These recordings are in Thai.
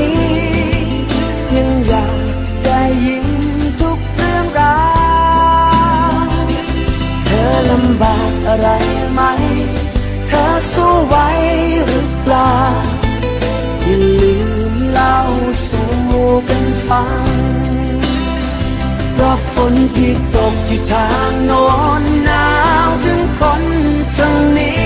นี้ ยังอยากได้ยินทุกเรื่องราวเธอลำบากอะไรไหม เธอสู้ไหวหรือเปล่าอย่าลืมเล่าสู่กันฟังเพราะฝนที่ตกอยู่ทางโน้นหนาวถึงคนทางนี้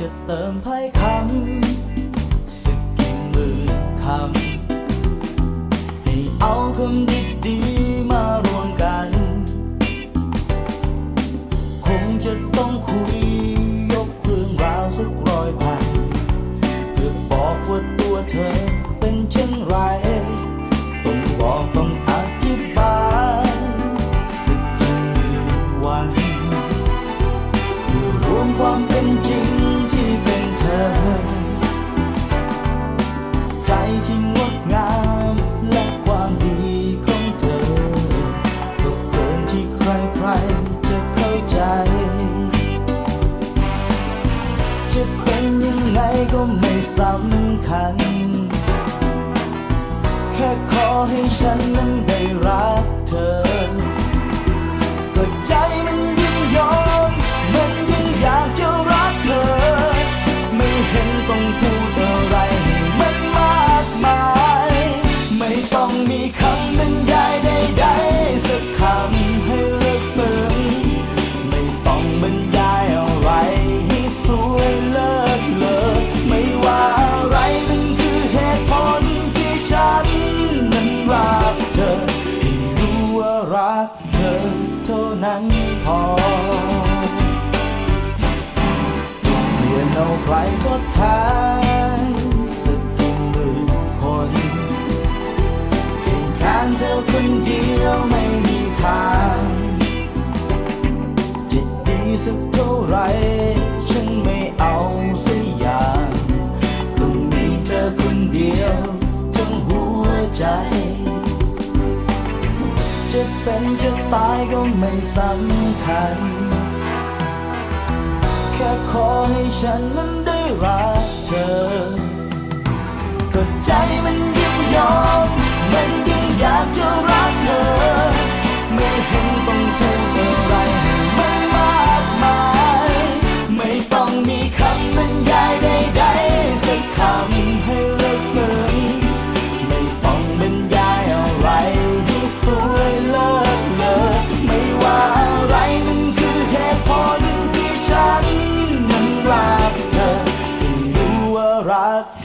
จะเติมถ้อยคำสักกี่หมือคำให้เอาคำดีๆมารวมกัน คงจะต้องคุยยกเรื่องราวสักร้อยพันเพื่อบอกว่าตัวเธอเป็นเช่นไรต้องบอกต้องอธิบายสักกี่หมือวันเพื่อรวมความเป็นจริง ญแค่ขอให้ฉันนั้นได้รักเธอาใครทดแทนสักกี่หมื่นคนให้แทนเธอคนเดียวไม่มีทางจะดีสักเท่าไรฉันไม่เอาสักอย่างต้องมีเธอคนเดียวทั้งหัวใจ จะเป็นจะตายก็ไม่สำคัญ ขอให้ฉันนั้นได้รัก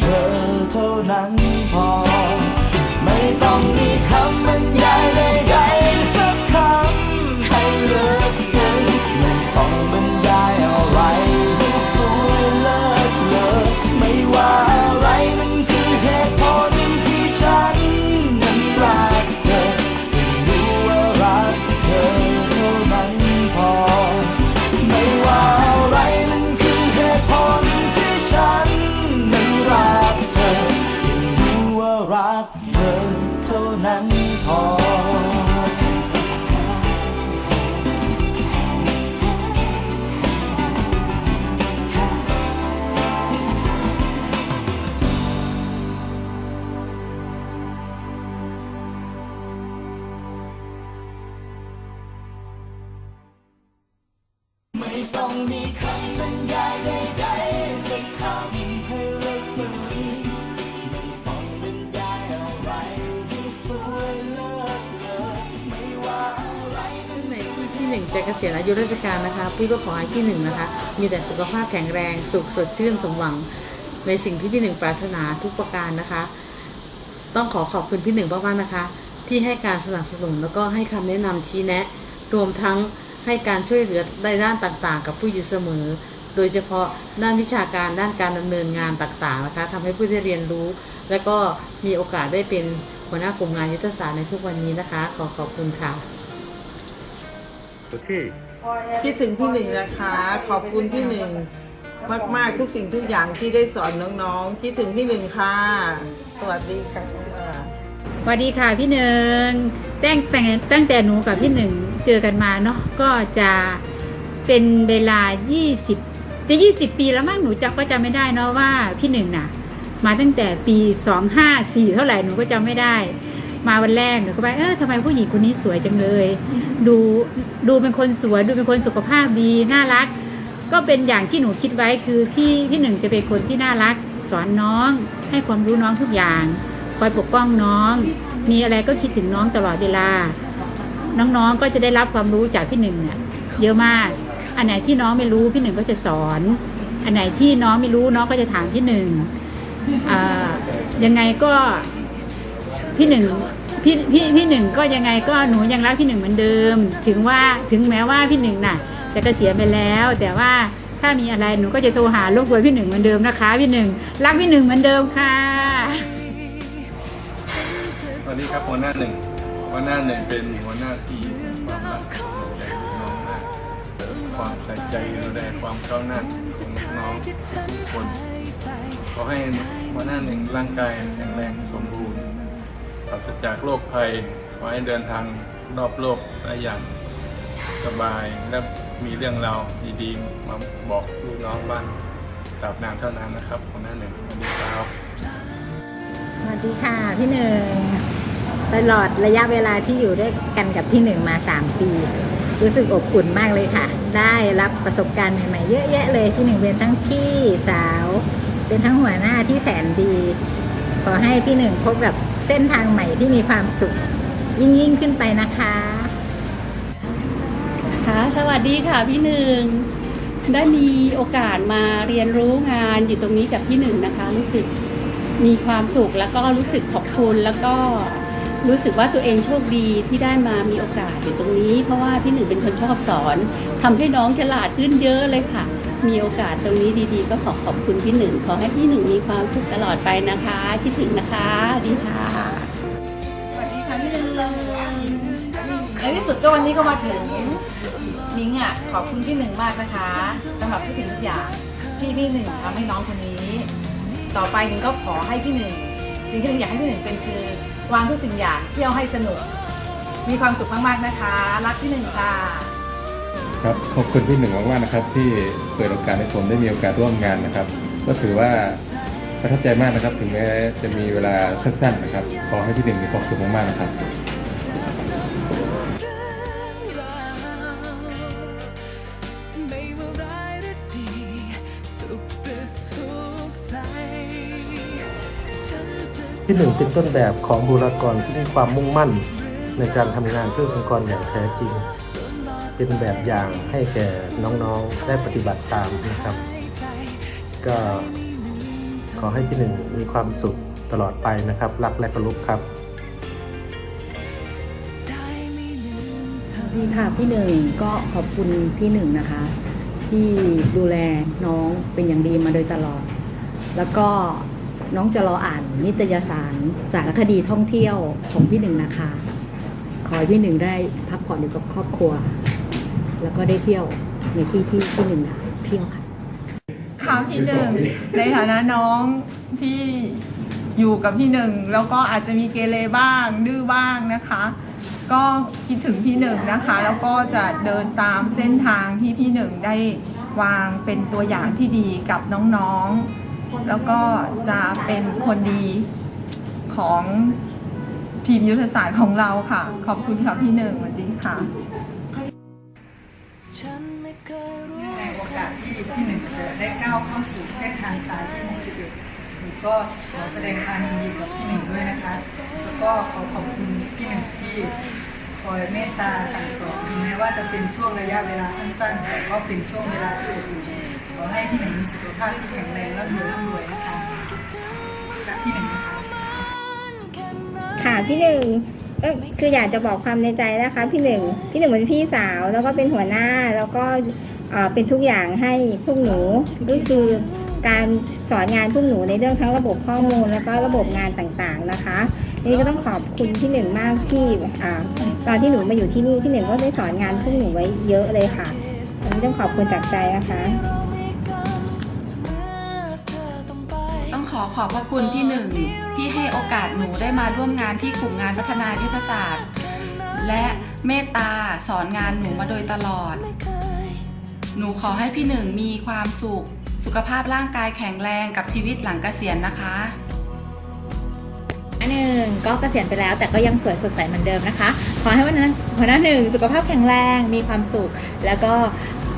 เธอเท่านั้นพอ ไม่ต้องมีคำบรร จะเกษียณอายุราชการนะคะพี่ก็ขอให้พี่หนึ่งนะคะ มีแต่สุขภาพแข็งแรง สุขสดชื่นสมหวัง ในสิ่งที่พี่หนึ่งปรารถนาทุกประการนะคะ ต้องขอขอบคุณพี่หนึ่งมากๆนะคะ ที่ให้การสนับสนุนแล้วก็ให้คำแนะนำชี้แนะ รวมทั้งให้การช่วยเหลือในด้านต่างๆ กับผู้อยู่เสมอ โดยเฉพาะด้านวิชาการด้านการดำเนินงานต่างๆนะคะทำให้ผู้ได้เรียนรู้ และก็มีโอกาสได้เป็นหัวหน้ากลุ่มงานยุทธศาสตร์ในทุกวันนี้นะคะ ขอขอบคุณค่ะ สุดที่คิดถึงพี่หนึ่งนะคะ ขอบคุณพี่หนึ่งมาก ๆ ทุกสิ่งทุกอย่างที่ได้สอนน้องๆคิดถึงพี่หนึ่งค่ะ สวัสดีค่ะสวัสดีค่ะพี่หนึ่งตั้งแต่ตั้งแต่หนูกับพี่หนึ่งเจอกันมาเนาะก็จะเป็นเวลา 20 จะ 20 ปีแล้วมั้งหนูจำก็จำไม่ได้เนาะว่าพี่หนึ่งน่ะ มาตั้งแต่ปี 254 เท่าไหร่หนูก็จำไม่ได้ มาวันแรกหนูก็ไปเออทำไมผู้หญิงคนนี้สวยจังเลย ดูดูเป็นคนสวยดูเป็นคนสุขภาพดีน่ารัก ก็เป็นอย่างที่หนูคิดไว้คือพี่พี่หนึ่งจะเป็นคนที่น่ารัก สอนน้อง ให้ความรู้น้องทุกอย่าง คอยปกป้องน้อง มีอะไรก็คิดถึงน้องตลอดเวลา น้องๆก็จะได้รับความรู้จากพี่หนึ่งเนี่ยเยอะมาก อันไหนที่น้องไม่รู้พี่หนึ่งก็จะสอน อันไหนที่น้องไม่รู้น้องก็จะถามพี่หนึ่งอ่ายังไงก็ พี่หนึ่งพี่พี่พี่หนึ่งก็ยังไงก็หนูยังรักพี่หนึ่งเหมือนเดิม ถึงว่าถึงแม้ว่าพี่หนึ่งน่ะ จะเกษียณไปแล้ว แต่ว่าถ้ามีอะไรหนูก็จะโทรหาลูกคุยพี่หนึ่งเหมือนเดิมนะคะ พี่หนึ่งรักพี่หนึ่งเหมือนเดิมค่ะสวัสดีครับหัวหน้าหนึ่งหัวหน้าหนึ่งเป็นหัวหน้าที่ความรักใจน้องมากความใส่ใจดูแลความก้าวหน้าของน้องทุกคนขอให้หัวหน้าหนึ่งร่างกายแข็งแรงสมบูรณ์ ราศจากโรคภัย ขอให้เดินทางรอบโลกได้อย่างสบายและมีเรื่องราวดีๆ มาบอกลูกน้องบ้างตราบนานเท่านานนะครับหัวหน้าหนึ่งสวัสดีครับดีค่ะพี่หนึ่งตลอดระยะเวลาที่อยู่ด้วยกันกับพี่หนึ่งมาสามปี รู้สึกอบอุ่นมากเลยค่ะ ได้รับประสบการณ์ใหม่ๆเยอะแยะเลยพี่หนึ่งเป็นทั้งพี่สาว เป็นทั้งหัวหน้าที่แสนดี ขอให้พี่หนึ่งพบกับ เส้นทางใหม่ที่มีความสุข ยิ่งยิ่งขึ้นไปนะคะค่ะสวัสดีค่ะพี่หนึ่งได้มีโอกาสมาเรียนรู้งานอยู่ตรงนี้กับพี่หนึ่งนะคะ รู้สึกมีความสุขแล้วก็รู้สึกขอบคุณแล้วก็รู้สึกว่าตัวเองโชคดีที่ได้มามีโอกาสอยู่ตรงนี้ เพราะว่าพี่หนึ่งเป็นคนชอบสอนทำให้น้องฉลาดขึ้นเยอะเลยค่ะ มีโอกาสตรงนี้ดีๆ ก็ขอขอบคุณพี่หนึ่ง ขอให้พี่หนึ่งมีความสุขตลอดไปนะคะคิดถึงนะคะดีค่ะสวัสดีค่ะพี่หนึ่งในที่สุดก็วันนี้ก็มาถึงนิ้งอะขอบคุณพี่หนึ่งมากนะคะสำหรับทุกสิ่งทุกอย่างที่พี่หนึ่งทำให้น้องคนนี้ ต่อไปหนึ่งก็ขอให้พี่หนึ่งสิ่งที่หนึ่งอยากให้พี่หนึ่งเป็นคือวางทุกสิ่งอย่างเที่ยวให้สนุก มีความสุขมากๆนะคะ รักพี่หนึ่งค่ะ ครับขอบคุณพี่หนึ่งมากๆนะครับที่เปิดโอกาสให้ผมได้มีโอกาสร่วมงานนะครับ ก็ถือว่าประทับใจมากนะครับ ถึงแม้จะมีเวลาสั้นๆนะครับ ขอให้พี่หนึ่งมีความสุขมากๆนะครับที่หนึ่งเป็นต้นแบบของบุคลากรที่มีความมุ่งมั่นในการทำงานเพื่อองค์กรอย่างแท้จริง เป็นแบบอย่างให้แก่น้องๆ ได้ปฏิบัติตามนะครับ ก็ขอให้พี่หนึ่งมีความสุขตลอดไปนะครับ รักและเคารพครับดีค่ะพี่หนึ่งก็ขอบคุณพี่หนึ่งนะคะ ที่ดูแลน้องเป็นอย่างดีมาโดยตลอด แล้วก็น้องจะรออ่านนิตยสารสารคดีท่องเที่ยวของพี่หนึ่งนะคะ ขอให้พี่หนึ่งได้พักผ่อนอยู่กับครอบครัว แล้วก็ได้เที่ยวในที่ที่พี่หนึ่งเที่ยวค่ะ ค่ะพี่หนึ่งในฐานะน้องที่อยู่กับพี่หนึ่งแล้วก็อาจจะมีเกเรบ้าง ดื้อบ้างนะคะ ก็คิดถึงพี่หนึ่งนะคะ แล้วก็จะเดินตามเส้นทางที่พี่หนึ่งได้วางเป็นตัวอย่างที่ดีกับน้องๆ แล้วก็จะเป็นคนดีของทีมยุทธศาสตร์ของเราค่ะ ขอบคุณค่ะพี่หนึ่งสวัสดีค่ะ ที่พี่หนึ่งจะได้ก้าวเข้าสู่เส้นทางสายที่ 61หนูก็ขอแสดงความยินดีกับพี่หนึ่งด้วยนะคะ แล้วก็ขอขอบคุณพี่หนึ่งที่คอยเมตตาสั่งสอนถึงแม้ว่าจะเป็นช่วงระยะเวลาสั้นๆ แต่ก็เป็นช่วงเวลาที่อบอุ่นขอให้พี่หนึ่งมีสุขภาพที่แข็งแรงและรวยร่ำรวยนะคะรักพี่หนึ่งนะคะค่ะพี่หนึ่งก็คืออยากจะบอกความในใจนะคะ พี่หนึ่งพี่หนึ่งเป็นพี่สาวแล้วก็เป็นหัวหน้าแล้วก็ เป็นทุกอย่างให้พวกหนูก็คือการสอนงานพวกหนูในเรื่องทั้งระบบข้อมูลแล้วก็ระบบงานต่างๆนะคะนี่ก็ต้องขอบคุณพี่หนึ่งมากที่ตอนที่หนูมาอยู่ที่นี่พี่หนึ่งก็ได้สอนงานพวกหนูไว้เยอะเลยค่ะอันนี้ต้องขอบคุณจากใจนะคะต้องขอขอบพระคุณพี่หนึ่งที่ให้โอกาสหนูได้มาร่วมงานที่กลุ่มงานพัฒนายุทธศาสตร์ และเมตตาสอนงานหนูมาโดยตลอด หนูขอให้พี่หนึ่งมีความสุข สุขภาพร่างกายแข็งแรงกับชีวิตหลังเกษียณนะคะ อันหนึ่งก็เกษียณไปแล้วแต่ก็ยังสวยสดใสเหมือนเดิมนะคะ ขอให้วันนั้นหัวหน้าหนึ่งสุขภาพแข็งแรงมีความสุข แล้วก็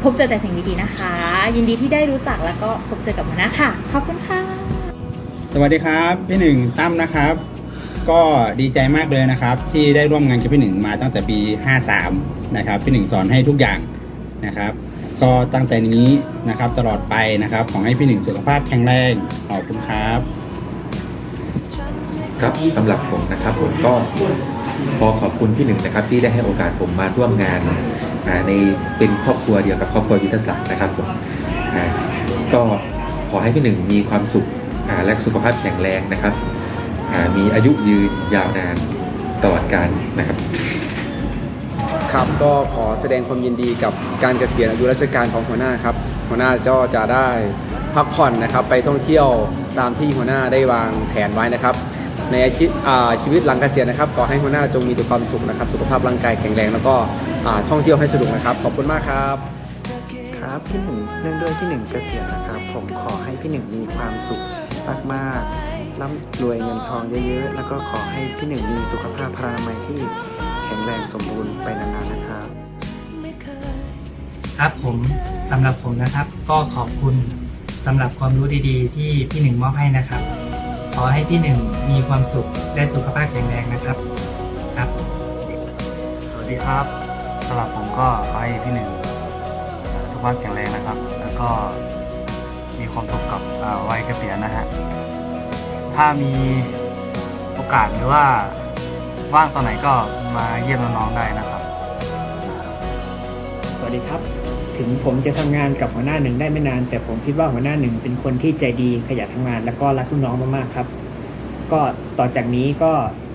พบเจอแต่สิ่งดีๆนะคะ ยินดีที่ได้รู้จักแล้วก็พบเจอกับหัวหน้าค่ะขอบคุณค่ะสวัสดีครับ พี่หนึ่งตั้มนะครับ ก็ดีใจมากเลยนะครับ ที่ได้ร่วมงานกับพี่หนึ่งมาตั้งแต่ปี 53 นะครับ พี่หนึ่งสอนให้ทุกอย่างนะครับ ก็ตั้งแต่นี้นะครับตลอดไปนะครับ ขอให้พี่หนึ่งสุขภาพแข็งแรงขอบคุณครับ ครับสำหรับผมนะครับผมก็ขอขอบคุณพี่หนึ่งนะครับที่ได้ให้โอกาสผมมาร่วมงานอ่าในเป็นครอบครัวเดียวกับครอบครัวยุทธศาสตร์นะครับผมอ่าก็ขอให้พี่หนึ่งมีความสุขอ่าและสุขภาพแข็งแรงนะครับอ่ามีอายุยืนยาวนานตลอดกาลนะครับ ครับก็ขอแสดงความยินดีกับการเกษียณอายุราชการของหัวหน้าครับหัวหน้าก็จะได้พักผ่อนนะครับ ไปท่องเที่ยวตามที่หัวหน้าได้วางแผนไว้นะครับ ในอาชีพชีวิตหลังเกษียณนะครับขอให้หัวหน้าจงมีแต่ความสุขนะครับ สุขภาพร่างกายแข็งแรงแล้วก็ท่องเที่ยวให้สนุกนะครับ ขอบคุณมากครับครับพี่หนึ่งเนื่องด้วยพี่หนึ่งเกษียณนะครับ ผมขอให้พี่หนึ่งมีความสุขมากๆร่ำรวยเงินทองเยอะๆแล้วก็ขอให้พี่หนึ่งมีสุขภาพพลานามัยที่ ข็งแรงสมบูรณ์ไปนานๆนะครับ ครับผมสำหรับผมนะครับ ก็ขอบคุณสำหรับความรู้ดีๆ ที่พี่หนึ่งมอบให้นะครับ ขอให้พี่หนึ่งมีความสุขและสุขภาพแข็งแรงนะครับครับ สวัสดีครับสำหรับผมก็ขอให้พี่หนึ่งสุขภาพแข็งแรงนะครับ แล้วก็มีความสุขกับอ่าวัยเกษียณนะฮะถ้ามีโอกาสหรือว่า ว่างตอนไหนก็มาเยี่ยมน้องๆได้นะครับ สวัสดีครับ ถึงผมจะทำงานกับหัวหน้าหนึ่งได้ไม่นาน แต่ผมคิดว่าหัวหน้าหนึ่งเป็นคนที่ใจดีขยันทำงาน แล้วก็รักลูกน้องมากๆครับ ก็ต่อจากนี้ก็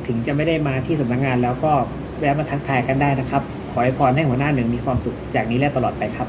ถึงจะไม่ได้มาที่สำนักงาน แล้วก็แวะมาทักทายกันได้นะครับ ขอให้พรให้หัวหน้าหนึ่งมีความสุขจากนี้และตลอดไปครับ